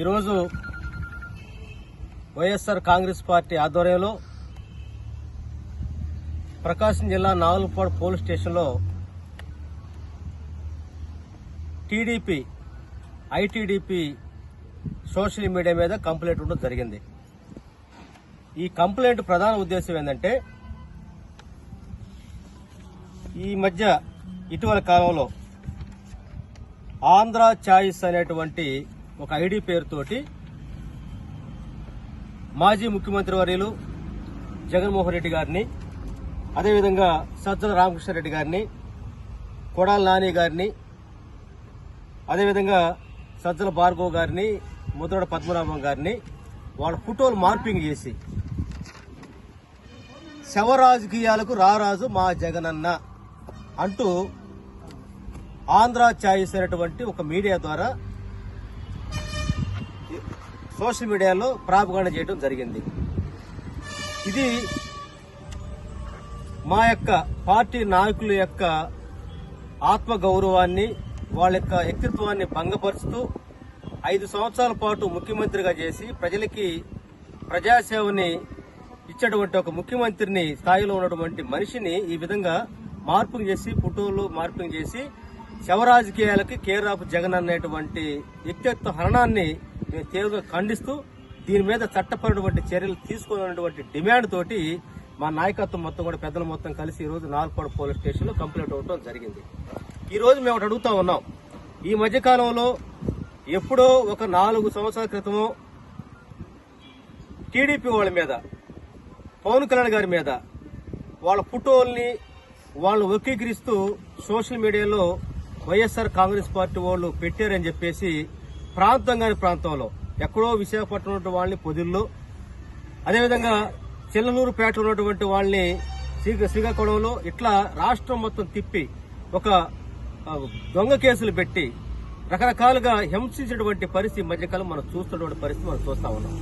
ఈరోజు వైఎస్ఆర్ కాంగ్రెస్ పార్టీ ఆధ్వర్యంలో ప్రకాశం జిల్లా నాగులపాడు పోలీస్ స్టేషన్లో టీడీపీ ఐటీడీపీ సోషల్ మీడియా మీద కంప్లైంట్ ఉండడం జరిగింది. ఈ కంప్లైంట్ ప్రధాన ఉద్దేశం ఏంటంటే ఈ మధ్య ఇటీవల కాలంలో ఆంధ్ర ఛాయిస్ అనేటువంటి ఒక ఐడి పేరుతోటి మాజీ ముఖ్యమంత్రి వర్యులు జగన్మోహన్ రెడ్డి గారిని అదేవిధంగా సజ్జల రామకృష్ణారెడ్డి గారిని కొడాల నాని గారిని అదేవిధంగా సజ్జల భార్గవ్ గారిని ముద్రడ పద్మనాభం గారిని వాళ్ళ ఫోటోలు మార్పింగ్ చేసి శవ రాజకీయాలకు రారాజు మా జగనన్న అంటూ ఆంధ్ర ఛాయిస్ అనేటువంటి ఒక మీడియా ద్వారా సోషల్ మీడియాలో ప్రాపగాండ చేయడం జరిగింది. ఇది మా యొక్క పార్టీ నాయకుల యొక్క ఆత్మ గౌరవాన్ని వాళ్ళ యొక్క వ్యక్తిత్వాన్ని భంగపరుస్తూ ఐదు సంవత్సరాల పాటు ముఖ్యమంత్రిగా చేసి ప్రజలకి ప్రజాసేవని ఇచ్చేటువంటి ఒక ముఖ్యమంత్రిని స్థాయిలో ఉన్నటువంటి మనిషిని ఈ విధంగా మార్పింగ్ చేసి ఫోటోలు మార్పింగ్ చేసి శవరాజకీయాలకి కేరాపు జగన్ అనేటువంటి వ్యక్తిత్వ హరణాన్ని మేము తీవ్రంగా ఖండిస్తూ దీని మీద చట్టపరమైనటువంటి చర్యలు తీసుకోవాలన్నటువంటి డిమాండ్ తోటి మా నాయకత్వం మొత్తం కూడా పెద్దలు మొత్తం కలిసి ఈ రోజు పోలీస్ స్టేషన్లో కంప్లైంట్ అవ్వడం జరిగింది. ఈరోజు మేము ఒకటి అడుగుతా ఉన్నాం. ఈ మధ్యకాలంలో ఎప్పుడో ఒక నాలుగు సంవత్సరాల క్రితమో టీడీపీ వాళ్ళ మీద పవన్ కళ్యాణ్ గారి మీద వాళ్ళ ఫోటోల్ని వాళ్ళు వక్రీకరిస్తూ సోషల్ మీడియాలో వైఎస్ఆర్ కాంగ్రెస్ పార్టీ వాళ్ళు పెట్టారని చెప్పేసి ప్రాంతం కాని ప్రాంతంలో. ఎక్కడో విశాఖపట్నం ఉన్నటువంటి వాళ్ళని పొదిల్లో అదేవిధంగా చిల్లనూరుపేట ఉన్నటువంటి వాళ్ళని శ్రీకాకుళంలో ఇట్లా రాష్ట్రం మొత్తం తిప్పి ఒక దొంగ కేసులు పెట్టి రకరకాలుగా హింసించినటువంటి పరిస్థితి మధ్యకాలం మనం చూస్తున్నటువంటి పరిస్థితి మనం చూస్తా ఉన్నాం.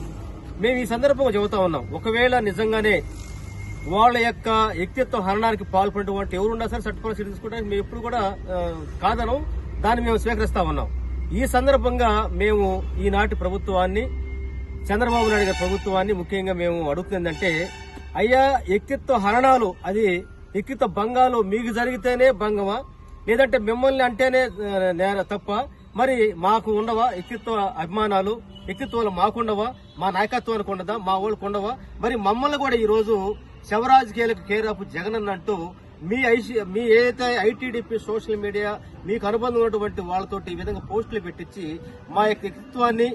మేము ఈ సందర్భంగా చెబుతా ఉన్నాం. ఒకవేళ నిజంగానే వాళ్ళ యొక్క వ్యక్తిత్వ హరణానికి పాల్పడినటువంటి ఎవరున్నా సరే చట్టపర తీసుకుంటే మేము ఎప్పుడు కూడా కాదనం దాన్ని మేము స్వీకరిస్తా ఉన్నాం. ఈ సందర్భంగా మేము ఈనాటి ప్రభుత్వాన్ని చంద్రబాబు నాయుడు గారి ప్రభుత్వాన్ని ముఖ్యంగా మేము అడుగుతుందంటే అయ్యా వ్యక్తిత్వ హరణాలు అది వ్యక్తిత్వ భంగాలు మీకు జరిగితేనే భంగమా? లేదంటే మిమ్మల్ని అంటేనే నేర తప్ప మరి మాకు ఉండవా? వ్యక్తిత్వ అభిమానాలు వ్యక్తిత్వాలు మాకుండవా మా నాయకత్వానికి ఉండదా? మా వాళ్ళకు ఉండవా? మరి మమ్మల్ని కూడా ఈ రోజు శవరాజకీయాలకు కేర్ ఆఫ్ జగన్ అన్నంటూ మీ ఐసి మీ ఏదైతే ఐటీడీపీ సోషల్ మీడియా మీకు అనుబంధం ఉన్నటువంటి వాళ్ళతోటి ఈ విధంగా పోస్టులు పెట్టించి మా యొక్క వ్యక్తిత్వాన్ని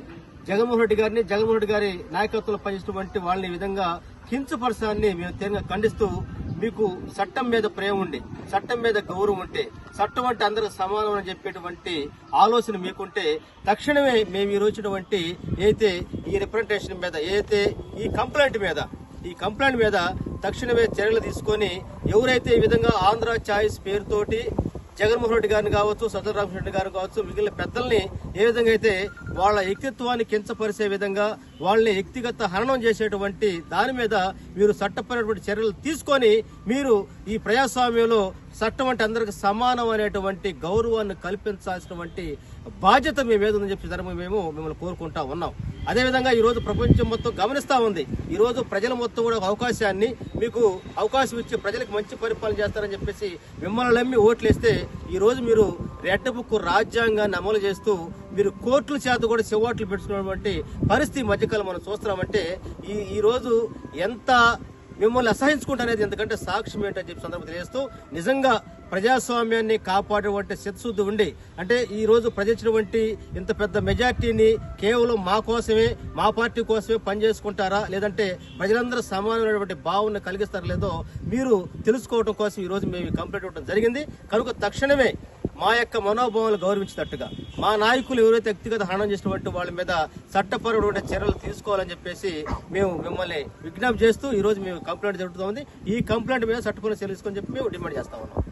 జగన్మోహన్ రెడ్డి గారిని జగన్మోహన్ రెడ్డి గారి నాయకత్వంలో పనిచేసినటువంటి వాళ్ళని ఈ విధంగా కించపరచాన్ని మేము తీవ్రంగా ఖండిస్తూ మీకు చట్టం మీద ప్రేమ ఉండి చట్టం మీద గౌరవం ఉంటే చట్టం అంటే అందరికి సమానం అని చెప్పేటువంటి ఆలోచన మీకుంటే తక్షణమే మేము ఈ రోజుటువంటి ఏదైతే ఈ రిప్రజెంటేషన్ మీద ఏదైతే ఈ కంప్లైంట్ మీద ఈ కంప్లైంట్ మీద తక్షణమే చర్యలు తీసుకొని ఎవరైతే ఈ విధంగా ఆంధ్ర ఛాయిస్ పేరుతోటి జగన్మోహన్ రెడ్డి గారిని కావచ్చు సజ్జల రామకృష్ణ గారు కావచ్చు మిగిలిన పెద్దల్ని ఏ విధంగా అయితే వాళ్ళ వ్యక్తిత్వాన్ని కించపరిచే విధంగా వాళ్ళని వ్యక్తిగత హరణం చేసేటువంటి దాని మీద మీరు చట్టపరమైనటువంటి చర్యలు తీసుకొని మీరు ఈ ప్రజాస్వామ్యంలో చట్టం అంటే అందరికి సమానం అనేటువంటి గౌరవాన్ని కల్పించాల్సినటువంటి బాధ్యత మీ మీద ఉందని చెప్పి ధర్మం మేము మిమ్మల్ని కోరుకుంటా ఉన్నాం. అదేవిధంగా ఈరోజు ప్రపంచం మొత్తం గమనిస్తూ ఉంది. ఈరోజు ప్రజల మొత్తం కూడా ఒక అవకాశాన్ని మీకు అవకాశం ఇచ్చి ప్రజలకు మంచి పరిపాలన చేస్తారని చెప్పేసి మిమ్మల్ని నమ్మి ఓట్లేస్తే ఈరోజు మీరు రెడ్ బుక్ రాజ్యాంగాన్ని అమలు చేస్తూ మీరు కోర్టుల చేత కూడా చెవాట్లు పెట్టుకున్నటువంటి పరిస్థితి మధ్యకాలం మనం చూస్తున్నామంటే ఈ ఈరోజు ఎంత మిమ్మల్ని అసహించుకుంటానేది ఎందుకంటే సాక్ష్యం ఏంటని చెప్పి సందర్భం తెలియజేస్తూ నిజంగా ప్రజాస్వామ్యాన్ని కాపాడేటువంటి చిత్తశుద్ధి ఉండి అంటే ఈ రోజు ప్రజించినటువంటి ఇంత పెద్ద మెజార్టీని కేవలం మా కోసమే మా పార్టీ కోసమే పనిచేసుకుంటారా? లేదంటే ప్రజలందరూ సమానమైనటువంటి భావన కలిగిస్తారా లేదో మీరు తెలుసుకోవడం కోసం ఈ రోజు మేము కంప్లైంట్ ఇవ్వడం జరిగింది. కనుక తక్షణమే మా యొక్క మనోభావాలు గౌరవించేటట్టుగా మా నాయకులు ఎవరైతే వ్యక్తిగత హరణం చేసినటువంటి వాళ్ళ మీద చట్టపరమైన చర్యలు తీసుకోవాలని చెప్పేసి మేము మిమ్మల్ని విజ్ఞప్తి చేస్తూ ఈ రోజు మేము కంప్లైంట్ జరుగుతుంది ఈ కంప్లైంట్ మీద చట్టపరమైన చర్యలు తీసుకొని చెప్పి మేము డిమాండ్ చేస్తా ఉన్నాం.